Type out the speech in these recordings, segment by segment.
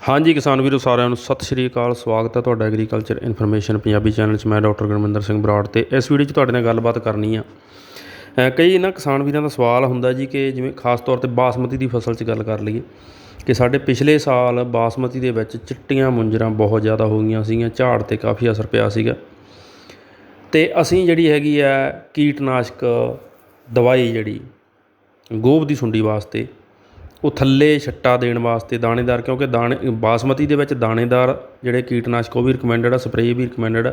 ਹਾਂਜੀ ਕਿਸਾਨ ਵੀਰੋ, ਸਾਰਿਆਂ ਨੂੰ ਸਤਿ ਸ਼੍ਰੀ ਅਕਾਲ। ਸਵਾਗਤ ਹੈ ਤੁਹਾਡਾ ਐਗਰੀਕਲਚਰ ਇਨਫੋਰਮੇਸ਼ਨ ਪੰਜਾਬੀ ਚੈਨਲ 'ਚ। ਮੈਂ ਡਾਕਟਰ ਗੁਰਮਿੰਦਰ ਸਿੰਘ ਬਰਾੜ ਤੇ ਇਸ ਵੀਡੀਓ 'ਚ ਤੁਹਾਡੇ ਨਾਲ ਗੱਲਬਾਤ ਕਰਨੀ ਆ। ਕਈ ਨਾ ਕਿਸਾਨ ਵੀਰਾਂ ਦਾ ਸਵਾਲ ਹੁੰਦਾ ਜੀ ਕਿ ਜਿਵੇਂ ਖਾਸ ਤੌਰ ਤੇ ਬਾਸਮਤੀ ਦੀ ਫਸਲ 'ਚ ਗੱਲ ਕਰ ਲਈਏ ਕਿ ਸਾਡੇ ਪਿਛਲੇ ਸਾਲ ਬਾਸਮਤੀ ਦੇ ਵਿੱਚ ਚਿੱਟੀਆਂ ਮੁੰਜਰਾਂ ਬਹੁਤ ਜ਼ਿਆਦਾ ਹੋ ਗਈਆਂ ਸੀਗੀਆਂ, ਝਾੜ ਤੇ ਕਾਫੀ ਅਸਰ ਪਿਆ ਸੀਗਾ। ਤੇ ਅਸੀਂ ਜਿਹੜੀ ਹੈਗੀ ਆ ਕੀਟਨਾਸ਼ਕ ਦਵਾਈ ਜਿਹੜੀ, ਗੋਭ ਦੀ ਸੁੰਡੀ ਵਾਸਤੇ ਉਹ ਥੱਲੇ ਛੱਟਾ ਦੇਣ ਵਾਸਤੇ ਦਾਣੇਦਾਰ, ਕਿਉਂਕਿ ਦਾਣੇ, ਬਾਸਮਤੀ ਦੇ ਵਿੱਚ ਦਾਣੇਦਾਰ ਜਿਹੜੇ ਕੀਟਨਾਸ਼ਕ ਉਹ ਵੀ ਰਿਕਮੈਂਡਡ ਆ ਸਪਰੇਅ ਵੀ ਰਿਕਮੈਂਡਡ ਆ।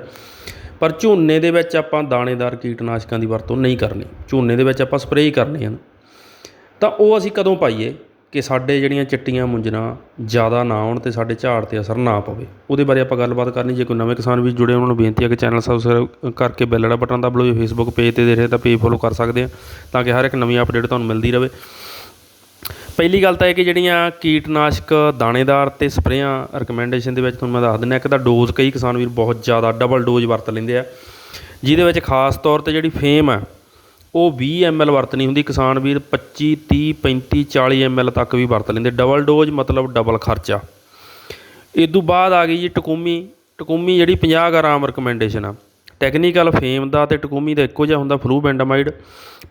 ਪਰ ਝੋਨੇ ਦੇ ਵਿੱਚ ਆਪਾਂ ਦਾਣੇਦਾਰ ਕੀਟਨਾਸ਼ਕਾਂ ਦੀ ਵਰਤੋਂ ਨਹੀਂ ਕਰਨੀ। ਝੋਨੇ ਦੇ ਵਿੱਚ ਆਪਾਂ ਸਪਰੇਅ ਕਰਨੇ ਹਨ ਤਾਂ ਉਹ ਅਸੀਂ ਕਦੋਂ ਪਾਈਏ ਕਿ ਸਾਡੇ ਜਿਹੜੀਆਂ ਚਿੱਟੀਆਂ ਮੁੰਜਰਾਂ ਜ਼ਿਆਦਾ ਨਾ ਆਉਣ ਤੇ ਸਾਡੇ ਝਾੜ ਤੇ ਅਸਰ ਨਾ ਪਵੇ? ਉਹਦੇ ਬਾਰੇ ਆਪਾਂ ਗੱਲਬਾਤ ਕਰਨੀ। ਜੇ ਕੋਈ ਨਵੇਂ ਕਿਸਾਨ ਵੀ ਜੁੜੇ ਉਹਨਾਂ ਨੂੰ ਬੇਨਤੀ ਹੈ ਕਿ ਚੈਨਲ ਸਬਸਕ੍ਰਾਈਬ ਕਰਕੇ ਬੈਲ ਵਾਲਾ ਬਟਨ ਦਬ ਲਓ। ਜੇ ਫੇਸਬੁੱਕ ਪੇਜ ਤੇ ਦੇਖ ਰਹੇ ਤਾਂ ਪੇਜ ਫੋਲੋ ਕਰ ਸਕਦੇ ਆ, ਤਾਂ ਕਿ ਹਰ ਇੱਕ ਨਵੀਂ ਅਪਡੇਟ ਤੁਹਾਨੂੰ ਮਿਲਦੀ ਰਹੇ। ਪਹਿਲੀ ਗੱਲ ਤਾਂ ਇਹ ਕਿ ਜਿਹੜੀਆਂ ਕੀਟਨਾਸ਼ਕ ਦਾਣੇਦਾਰ ਅਤੇ ਸਪਰੇਆਂ ਰਿਕਮੈਂਡੇਸ਼ਨ ਦੇ ਵਿੱਚ ਤੁਹਾਨੂੰ ਮੈਂ ਦੱਸ ਦਿੰਦਾ, ਇੱਕ ਤਾਂ ਡੋਜ਼ ਕਈ ਕਿਸਾਨ ਵੀਰ ਬਹੁਤ ਜ਼ਿਆਦਾ ਡਬਲ ਡੋਜ਼ ਵਰਤ ਲੈਂਦੇ ਆ, ਜਿਹਦੇ ਵਿੱਚ ਖਾਸ ਤੌਰ ਤੇ ਜਿਹੜੀ ਫੇਮ ਆ, ਉਹ 20 ਐਮਐਲ ਵਰਤਣੀ ਹੁੰਦੀ, ਕਿਸਾਨ ਵੀਰ 25 30 35 40 ਐਮਐਲ ਤੱਕ ਵੀ ਵਰਤ ਲੈਂਦੇ ਡਬਲ ਡੋਜ਼ ਮਤਲਬ ਡਬਲ ਖਰਚਾ। ਇਸ ਤੋਂ ਬਾਅਦ ਆ ਗਈ ਜੀ ਟਕੂਮੀ ਟਕੂਮੀ ਜਿਹੜੀ 50 ਗ੍ਰਾਮ ਰਿਕਮੈਂਡੇਸ਼ਨ ਆ ਟੈਕਨੀਕਲ ਫੇਮ ਦਾ ਅਤੇ ਟਕੋਮੀ ਦਾ ਇੱਕੋ ਜਿਹਾ ਹੁੰਦਾ ਫਲੂ ਬੈਂਡਾਮਾਈਡ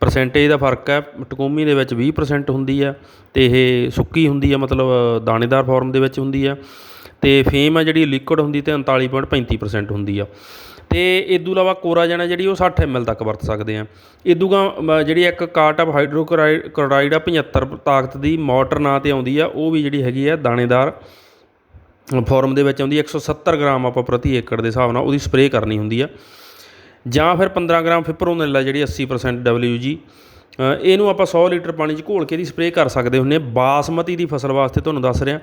ਪਰਸੈਂਟੇਜ ਦਾ ਫ਼ਰਕ ਹੈ ਟਕੂਮੀ ਦੇ ਵਿੱਚ 20% ਹੁੰਦੀ ਹੈ ਅਤੇ ਇਹ ਸੁੱਕੀ ਹੁੰਦੀ ਆ ਮਤਲਬ ਦਾਣੇਦਾਰ ਫਾਰਮ ਦੇ ਵਿੱਚ ਹੁੰਦੀ ਹੈ ਅਤੇ ਫੇਮ ਆ ਜਿਹੜੀ ਲਿਕੁਇਡ ਹੁੰਦੀ ਤੇ 39.35% ਹੁੰਦੀ ਆ। ਤੇ ਇਦੋਂ ਇਲਾਵਾ ਕੋਰਾਜਨ ਹੈ ਜਿਹੜੀ ਉਹ 60 ml ਤੱਕ ਵਰਤ ਸਕਦੇ ਆ ਇਦੋਂ ਜਿਹੜੀ ਇੱਕ ਕਾਰਟ ਆਫ ਹਾਈਡਰੋਕਲੋਰਾਈਡ ਕਲੋਰਾਈਡ ਆ 75 ਤਾਕਤ ਦੀ ਮੋਟਰ ਨਾਂ ਤੇ ਆਉਂਦੀ ਆ, ਉਹ ਵੀ ਜਿਹੜੀ ਹੈਗੀ ਆ ਦਾਣੇਦਾਰ ਫੋਰਮ ਦੇ ਵਿੱਚ ਆਉਂਦੀ 170 ਗ੍ਰਾਮ ਆਪਾਂ ਪ੍ਰਤੀ ਏਕੜ ਦੇ ਹਿਸਾਬ ਨਾਲ ਉਹਦੀ ਸਪਰੇਅ ਕਰਨੀ ਹੁੰਦੀ ਆ। ਜਾਂ ਫਿਰ 15 ਗ੍ਰਾਮ ਫਿਪਰੋਨਿਲ ਆ ਜਿਹੜੀ 80% WG ਅ, ਇਹਨੂੰ ਆਪਾਂ 100 ਲੀਟਰ ਪਾਣੀ 'ਚ ਘੋਲ ਕੇ ਇਹਦੀ ਸਪਰੇਅ ਕਰ ਸਕਦੇ ਹੁੰਨੇ ਬਾਸਮਤੀ ਦੀ ਫਸਲ ਵਾਸਤੇ ਤੁਹਾਨੂੰ ਦੱਸ ਰਿਹਾ।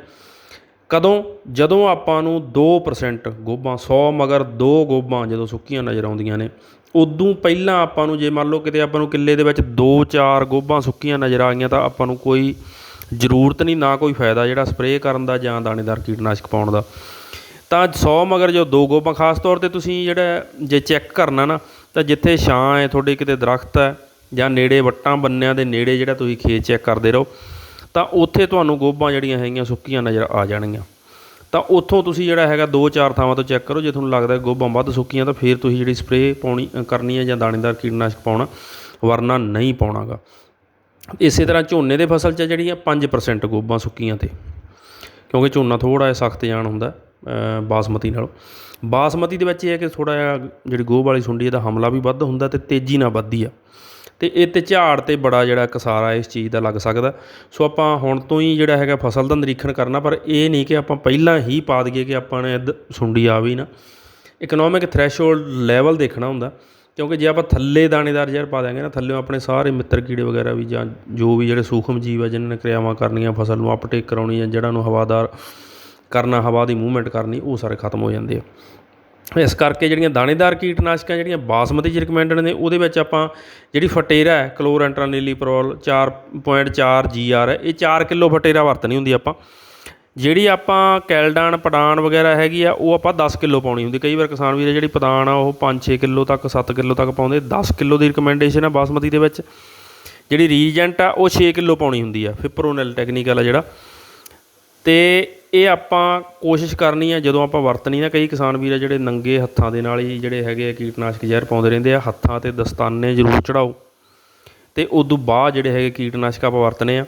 ਕਦੋਂ? ਜਦੋਂ ਆਪਾਂ ਨੂੰ 2% ਗੋਭਾ 100 ਮਗਰ 2 ਗੋਭਾਂ ਜਦੋਂ ਸੁੱਕੀਆਂ ਨਜ਼ਰ ਆਉਂਦੀਆਂ ਨੇ ਉਦੋਂ ਪਹਿਲਾਂ ਆਪਾਂ ਨੂੰ ਜੇ ਮੰਨ ਲਓ ਕਿਤੇ ਆਪਾਂ ਨੂੰ ਕਿੱਲੇ ਦੇ ਵਿੱਚ 2-4 ਗੋਭਾ ਸੁੱਕੀਆਂ ਨਜ਼ਰ ਆ ਗਈਆਂ ਤਾਂ ਆਪਾਂ ਨੂੰ ਕੋਈ ਜ਼ਰੂਰਤ ਨਹੀਂ, ਨਾ ਕੋਈ ਫਾਇਦਾ ਜਿਹੜਾ ਸਪਰੇਅ ਕਰਨ ਦਾ ਜਾਂ ਦਾਣੇਦਾਰ ਕੀਟਨਾਸ਼ਕ ਪਾਉਣ ਦਾ। ਤਾਂ 100 ਮਗਰ ਜੋ ਦੋ ਗੋਭਾ ਖਾਸ ਤੌਰ ਤੇ ਤੁਸੀਂ ਜਿਹੜਾ ਜੇ ਚੈੱਕ ਕਰਨਾ ਨਾ, ਤਾਂ ਜਿੱਥੇ ਛਾਂ ਹੈ, ਤੁਹਾਡੇ ਕਿਤੇ ਦਰਖਤ ਹੈ ਜਾਂ ਨੇੜੇ ਵੱਟਾਂ ਬੰਨਿਆਂ ਦੇ ਨੇੜੇ ਜਿਹੜਾ ਤੁਸੀਂ ਖੇਤ ਚੈੱਕ ਕਰਦੇ ਰਹੋ, ਤਾਂ ਉੱਥੇ ਤੁਹਾਨੂੰ ਗੋਭਾਂ ਜਿਹੜੀਆਂ ਹੈਗੀਆਂ ਸੁੱਕੀਆਂ ਨਜ਼ਰ ਆ ਜਾਣਗੀਆਂ। ਤਾਂ ਉੱਥੋਂ ਤੁਸੀਂ ਜਿਹੜਾ ਹੈਗਾ ਦੋ ਚਾਰ ਥਾਵਾਂ ਤੋਂ ਚੈੱਕ ਕਰੋ, ਜੇ ਤੁਹਾਨੂੰ ਲੱਗਦਾ ਗੋਭਾਂ ਵੱਧ ਸੁੱਕੀਆਂ, ਤਾਂ ਫਿਰ ਤੁਸੀਂ ਜਿਹੜੀ ਸਪਰੇਅ ਪਾਉਣੀ ਕਰਨੀ ਹੈ ਜਾਂ ਦਾਣੇਦਾਰ ਕੀਟਨਾਸ਼ਕ ਪਾਉਣਾ, ਵਰਨਾ ਨਹੀਂ ਪਾਉਣਾਗਾ। ਇਸੇ ਤਰ੍ਹਾਂ ਝੋਨੇ ਦੇ ਫਸਲ 'ਚ ਜਿਹੜੀਆਂ 5% ਗੋਭਾਂ ਸੁੱਕੀਆਂ ਤੇ, ਕਿਉਂਕਿ ਝੋਨਾ ਥੋੜ੍ਹਾ ਜਿਹਾ ਸਖਤ ਜਾਨ ਹੁੰਦਾ ਬਾਸਮਤੀ ਨਾਲੋਂ। ਬਾਸਮਤੀ ਦੇ ਵਿੱਚ ਇਹ ਹੈ ਕਿ ਥੋੜ੍ਹਾ ਜਿਹਾ ਜਿਹੜੀ ਗੋਬ ਵਾਲੀ ਸੁੰਡੀ ਇਹਦਾ ਹਮਲਾ ਵੀ ਵੱਧ ਹੁੰਦਾ ਅਤੇ ਤੇਜ਼ੀ ਨਾਲ ਵੱਧਦੀ ਆ। ਅਤੇ ਇਹ ਤੇ ਝਾੜ ਤੇ ਬੜਾ ਜਿਹੜਾ ਕਸਾਰਾ ਇਸ ਚੀਜ਼ ਦਾ ਲੱਗ ਸਕਦਾ। ਸੋ ਆਪਾਂ ਹੁਣ ਤੋਂ ਹੀ ਜਿਹੜਾ ਹੈਗਾ ਫਸਲ ਦਾ ਨਿਰੀਖਣ ਕਰਨਾ, ਪਰ ਇਹ ਨਹੀਂ ਕਿ ਆਪਾਂ ਪਹਿਲਾਂ ਹੀ ਪਾ ਦਈਏ ਕਿ ਆਪਾਂ ਨੇ ਇੱਧ- ਸੁੰਡੀ ਆ ਵੀ ਨਾ। ਇਕਨੋਮਿਕ ਥ੍ਰੈਸ਼ੋਲਡ ਲੈਵਲ ਦੇਖਣਾ ਹੁੰਦਾ। ਕਿਉਂਕਿ ਜੇ ਆਪਾਂ ਥੱਲੇ ਦਾਣੇਦਾਰ ਜ਼ਹਿਰ ਪਾ ਦਿਆਂਗੇ ਨਾ ਥੱਲਿਓ ਆਪਣੇ ਸਾਰੇ ਮਿੱਤਰ ਕੀੜੇ ਵਗੈਰਾ ਵੀ ਜਾਂ ਜੋ ਵੀ ਜਿਹੜੇ ਸੂਖਮ ਜੀਵ ਆ, ਜਿਨ੍ਹਾਂ ਨੇ ਕਿਰਿਆਵਾਂ ਕਰਨੀਆਂ, ਫਸਲ ਨੂੰ ਅਪਟੇਕ ਕਰਾਉਣੀ ਜਾਂ ਜੜ੍ਹਾਂ ਨੂੰ ਹਵਾਦਾਰ ਕਰਨਾ, ਹਵਾ ਦੀ ਮੂਵਮੈਂਟ ਕਰਨੀ, ਉਹ ਸਾਰੇ ਖਤਮ ਹੋ ਜਾਂਦੇ ਆ। ਇਸ ਕਰਕੇ ਜਿਹੜੀਆਂ ਦਾਣੇਦਾਰ ਕੀਟਨਾਸ਼ਕਾਂ, ਜਿਹੜੀਆਂ ਬਾਸਮਤੀ ਚ ਰਿਕਮੈਂਡਡ ਨੇ, ਉਹਦੇ ਵਿੱਚ ਆਪਾਂ ਜਿਹੜੀ ਫਟੇਰਾ ਹੈ, ਕਲੋਰੈਂਟਰਾਨੀਲੀਪਰੋਲ 4.4 ਜੀਆਰ ਹੈ ਇਹ 4 ਕਿਲੋ ਫਟੇਰਾ ਵਰਤਣੀ ਹੁੰਦੀ ਆਪਾਂ। ਜਿਹੜੀ ਆਪਾਂ ਕੈਲਡਾਨ ਪਡਾਨ ਵਗੈਰਾ ਹੈਗੀ ਆ, ਉਹ ਆਪਾਂ 10 ਕਿਲੋ ਪਾਉਣੀ ਹੁੰਦੀ। ਕਈ ਵਾਰ ਕਿਸਾਨ ਵੀਰ, ਜਿਹੜੀ ਪਦਾਨ ਆ, ਉਹ 5-6 ਕਿਲੋ ਤੱਕ 7 ਕਿਲੋ ਤੱਕ ਪਾਉਂਦੇ। 10 ਕਿਲੋ ਦੀ ਰਿਕਮੈਂਡੇਸ਼ਨ ਆ ਬਾਸਮਤੀ ਦੇ ਵਿੱਚ। ਜਿਹੜੀ ਰੀਜੈਂਟ ਆ, ਉਹ 6 ਕਿਲੋ ਪਾਉਣੀ ਹੁੰਦੀ ਆ। ਫਿਪਰੋਨਲ ਟੈਕਨੀਕਲ ਆ ਜਿਹੜਾ। ਤੇ ਇਹ ਆਪਾਂ ਕੋਸ਼ਿਸ਼ ਕਰਨੀ ਆ, ਜਦੋਂ ਆਪਾਂ ਵਰਤਣੀ ਨਾ ਕਈ ਕਿਸਾਨ ਵੀਰ ਆ ਜਿਹੜੇ ਨੰਗੇ ਹੱਥਾਂ ਦੇ ਨਾਲ ਹੀ ਜਿਹੜੇ ਹੈਗੇ ਆ, ਕੀਟਨਾਸ਼ਕ ਜ਼ਹਿਰ ਪਾਉਂਦੇ ਰਹਿੰਦੇ ਆ। ਹੱਥਾਂ ਤੇ ਦਸਤਾਨੇ ਜ਼ਰੂਰ ਚੜਾਓ। ਤੇ ਉਦੋਂ ਬਾਅਦ ਜਿਹੜੇ ਹੈਗੇ ਕੀਟਨਾਸ਼ਕ ਆਪਾਂ ਵਰਤਨੇ ਆ।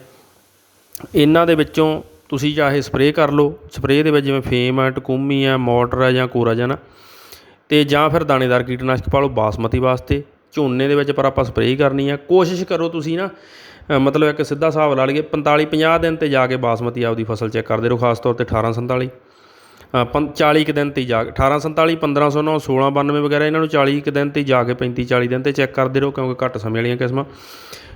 ਇਹਨਾਂ ਦੇ ਵਿੱਚੋਂ ਤੁਸੀਂ ਚਾਹੇ ਸਪਰੇਅ ਕਰ ਲਓ। ਸਪਰੇਅ ਦੇ ਵਿੱਚ ਜਿਵੇਂ ਫੇਮ ਹੈ ਟਕੂਮੀ ਹੈ ਮੋਟਰ ਹੈ ਜਾਂ ਕੋਰਾ ਜਾਂ ਅਤੇ ਜਾਂ ਫਿਰ ਦਾਣੇਦਾਰ ਕੀਟਨਾਸ਼ਕ ਪਾ ਲਓ ਬਾਸਮਤੀ ਵਾਸਤੇ। ਝੋਨੇ ਦੇ ਵਿੱਚ ਪਰ ਆਪਾਂ ਸਪਰੇਅ ਕਰਨੀ ਆ। ਕੋਸ਼ਿਸ਼ ਕਰੋ ਤੁਸੀਂ ਨਾ ਮਤਲਬ ਇੱਕ ਸਿੱਧਾ ਹਿਸਾਬ ਲਾ ਲਈਏ 45 50 ਦਿਨ ਤੇ ਜਾ ਕੇ ਬਾਸਮਤੀ ਆਪਦੀ ਫਸਲ ਚੈੱਕ ਕਰਦੇ ਰਹੋ ਖਾਸ ਤੌਰ ਤੇ 1847 ਅ, ਪੰ 40 ਕੁ ਦਿਨ ਤੇ ਜਾ ਕੇ 1847 1509 1692 ਵਗੈਰਾ ਇਹਨਾਂ ਨੂੰ 40 ਕੁ ਦਿਨ ਤੇ ਜਾ ਕੇ 35 40 ਦਿਨ ਤੇ ਚੈੱਕ ਕਰਦੇ ਰਹੋ ਕਿਉਂਕਿ ਘੱਟ ਸਮੇਂ ਵਾਲੀਆਂ ਕਿਸਮਾਂ।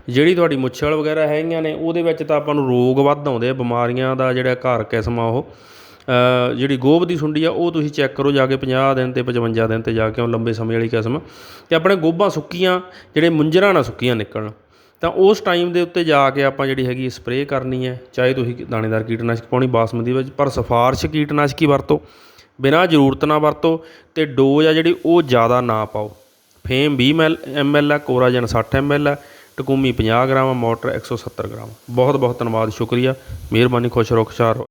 ਜਿਹੜੀ ਤੁਹਾਡੀ ਮੁੱਛਲ ਵਗੈਰਾ ਹੈਗੀਆਂ ਨੇ, ਉਹਦੇ ਵਿੱਚ ਤਾਂ ਆਪਾਂ ਨੂੰ ਰੋਗ ਵੱਧ ਆਉਂਦੇ ਆ, ਬਿਮਾਰੀਆਂ ਦਾ ਜਿਹੜਾ ਘਰ ਕਿਸਮ ਆ ਉਹ। ਜਿਹੜੀ ਗੋਭ ਦੀ ਸੁੰਡੀ ਆ, ਉਹ ਤੁਸੀਂ ਚੈੱਕ ਕਰੋ, ਜਾ ਕੇ 50 ਦਿਨ ਤੇ 55 ਦਿਨ ਤੇ ਜਾ ਕੇ ਉਹ ਲੰਬੇ ਸਮੇਂ ਵਾਲੀ ਕਿਸਮ। ਤੇ ਆਪਣੇ ਗੋਭਾਂ ਸੁੱਕੀਆਂ, ਜਿਹੜੇ ਮੁੰਜਰਾਂ ਨਾਲ ਸੁੱਕੀਆਂ ਨਿਕਲਣ, ਤਾਂ ਉਸ ਟਾਈਮ ਦੇ ਉੱਤੇ ਜਾ ਕੇ ਆਪਾਂ ਜਿਹੜੀ ਹੈਗੀ ਸਪਰੇਅ ਕਰਨੀ ਹੈ, ਚਾਹੇ ਤੁਸੀਂ ਦਾਣੇਦਾਰ ਕੀਟਨਾਸ਼ਕ ਪਾਉਣੀ, ਬਾਸਮਤੀ ਵਿੱਚ, ਪਰ ਸਿਫਾਰਿਸ਼ ਕੀਟਨਾਸ਼ਕੀ ਵਰਤੋ। ਬਿਨਾਂ ਜ਼ਰੂਰਤ ਨਾ ਵਰਤੋ, ਤੇ ਡੋਜ਼ ਆ ਜਿਹੜੀ ਉਹ ਜ਼ਿਆਦਾ ਨਾ ਪਾਓ। ਫੇਮ 20 ml ml ਹੈ ਕੋਰਾਜਨ 60 ml ਹੈ ਟਕੂਮੀ 50 ਗ੍ਰਾਮ, ਮੋਟਰ 170 ਗ੍ਰਾਮ। ਬਹੁਤ ਬਹੁਤ ਧੰਨਵਾਦ, ਸ਼ੁਕਰੀਆ। ਮਿਹਰਬਾਨੀ, ਖੁਸ਼ ਰਹੋ, ਖੁਸ਼ਹਾਲ ਰਹੋ।